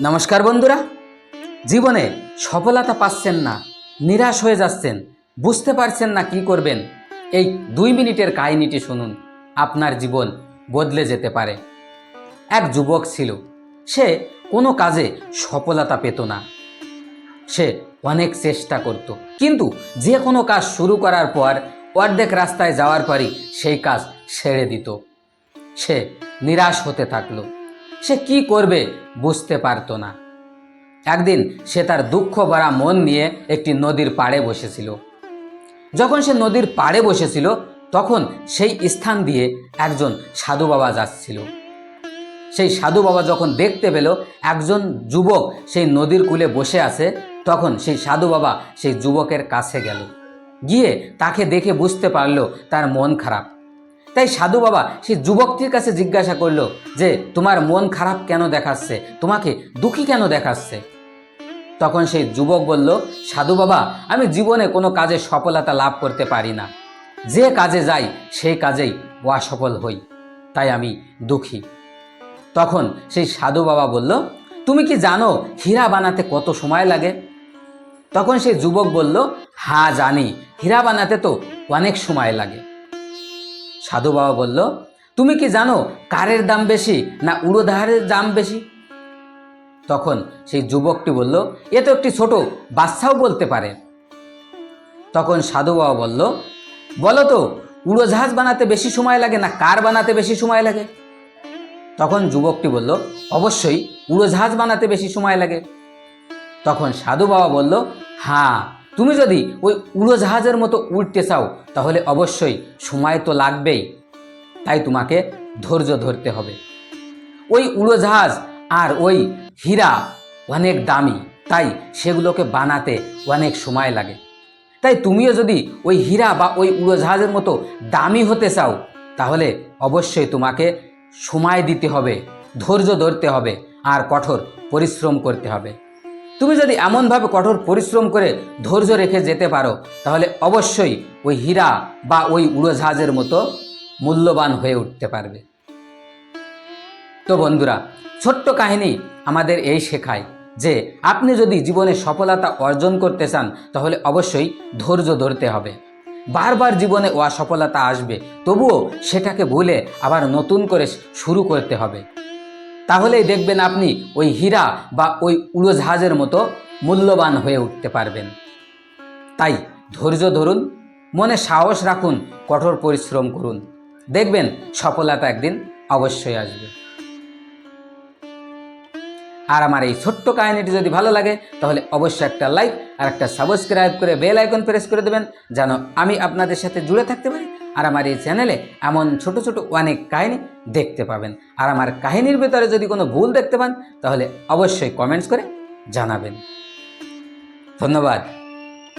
নমস্কার বন্ধুরা। জীবনে সফলতা পাচ্ছেন না, নিরাশ হয়ে যাচ্ছেন, বুঝতে পারছেন না কি করবেন। এই দুই মিনিটের কাহিনীটি শুনুন, আপনার জীবন বদলে যেতে পারে। এক যুবক ছিল, সে কোনো কাজে সফলতা পেত না। সে অনেক চেষ্টা করত, কিন্তু যে কোনো কাজ শুরু করার পর অর্ধেক রাস্তায় যাওয়ার পরই সেই কাজ ছেড়ে দিত। সে নিরাশ হতে থাকল। সে কি করবে বুঝতে পারতো না। একদিন সে তার দুঃখ ভরা মন নিয়ে একটি নদীর পাড়ে বসেছিল। যখন সে নদীর পাড়ে বসেছিল, তখন সেই স্থান দিয়ে একজন সাধু বাবা যাচ্ছিল। সেই সাধু বাবা যখন দেখতে পেল, একজন যুবক সেই নদীর কূলে বসে আছে, তখন সেই সাধু বাবা সেই যুবকের কাছে গেল। গিয়ে তাকে দেখে বুঝতে পারল তার মন খারাপ। তাই সাধু বাবা সেই যুবকটির কাছে জিজ্ঞাসা করল যে, তোমার মন খারাপ কেন দেখাচ্ছে? তোমাকে দুঃখী কেন দেখাচ্ছে? তখন সেই যুবক বলল, সাধু বাবা, আমি জীবনে কোনো কাজে সফলতা লাভ করতে পারি না। যে কাজে যাই সেই কাজেই অসফল হই। তাই আমি দুঃখী। তখন সেই সাধু বাবা বলল, তুমি কি জানো হীরা বানাতে কত সময় লাগে? তখন সেই যুবক বলল হ্যাঁ জানি। হীরা বানাতে তো অনেক সময় লাগে। সাধু বাবা বলল, তুমি কি জানো কারের দাম বেশি না উড়োধারের দাম বেশি? তখন সেই যুবকটি বলল, এ তো একটি ছোট বাচ্চাও বলতে পারে। তখন সাধু বাবা বলল, বলো তো, উড়োজাহাজ বানাতে বেশি সময় লাগে না কার বানাতে বেশি সময় লাগে? তখন যুবকটি বলল, অবশ্যই, উড়োজাহাজ বানাতে বেশি সময় লাগে। তখন সাধু বাবা বলল হ্যাঁ তুমি যদি ওই উড়োজাহাজের মতো উঠতে চাও, তাহলে অবশ্যই সময় তো লাগবেই। তাই তোমাকে ধৈর্য ধরতে হবে। ওই উড়োজাহাজ আর ওই হীরা অনেক দামি, তাই সেগুলোকে বানাতে অনেক সময় লাগে। তাই তুমিও যদি ওই হীরা বা ওই উড়োজাহাজের মতো দামি হতে চাও, তাহলে অবশ্যই তোমাকে সময় দিতে হবে, ধৈর্য ধরতে হবে, আর কঠোর পরিশ্রম করতে হবে। তুমি যদি এমনভাবে কঠোর পরিশ্রম করে ধৈর্য রেখে যেতে পারো, তাহলে অবশ্যই ওই হীরা বা ওই উড়োজাহাজের মতো মূল্যবান হয়ে উঠতে পারবে। তো বন্ধুরা, ছোট্ট কাহিনী আমাদের এই শেখায় যে আপনি যদি জীবনে সফলতা অর্জন করতে চান, তাহলে অবশ্যই ধৈর্য ধরতে হবে। বারবার জীবনে অসফলতা আসবে, তবুও সেটাকে ভুলে আবার নতুন করে শুরু করতে হবে। তাহলেই দেখবেন আপনি ওই হীরা বা ওই উড়োজাহাজের মতো মূল্যবান হয়ে উঠতে পারবেন। তাই ধৈর্য ধরুন, মনে সাহস রাখুন, কঠোর পরিশ্রম করুন। দেখবেন সফলতা একদিন অবশ্যই আসবে। আর আমার এই ছোট্ট কাহিনিটি যদি ভালো লাগে, তাহলে অবশ্যই একটা লাইক আর একটা সাবস্ক্রাইব করে বেল আইকন প্রেস করে দেবেন, যেন আমি আপনাদের সাথে জুড়ে থাকতে পারি। আর আমার এই চ্যানেলে এমন ছোট ছোট অনেক কাহিনী দেখতে পাবেন। আর আমার কাহিনীর ভেতরে যদি কোনো ভুল দেখতে পান, তাহলে অবশ্যই কমেন্টস করে জানাবেন। ধন্যবাদ।